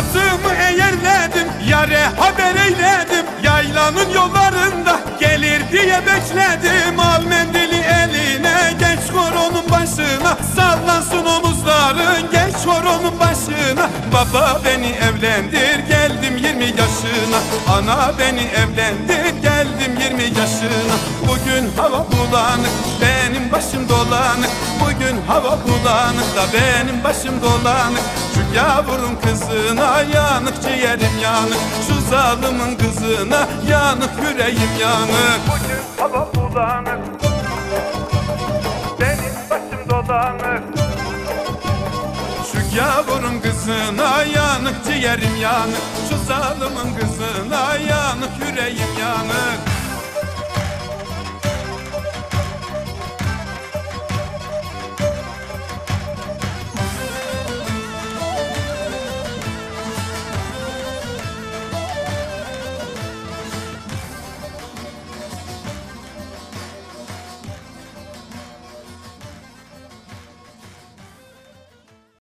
Atımı eğerledim Yare haber eyledim. Yaylanın yollarında Gelir diye bekledim. Al mendili eline Geç koronun başına. Sallansın omuzların Geç koronun başına. Baba beni evlendir Geldim 20 yaşına. Ana beni evlendir Geldim 20 yaşına. Bugün hava bulanık Benim başım dolanık. Bugün hava bulanık da benim başım dolanık yavrum kızına yanık ciğerim yanık. Şu zalimin kızına yanık yüreğim yanık. Bugün hava bulanık. Benim başım dolanık. Şu yavrum kızına yanık ciğerim yanık. Şu zalimin kızına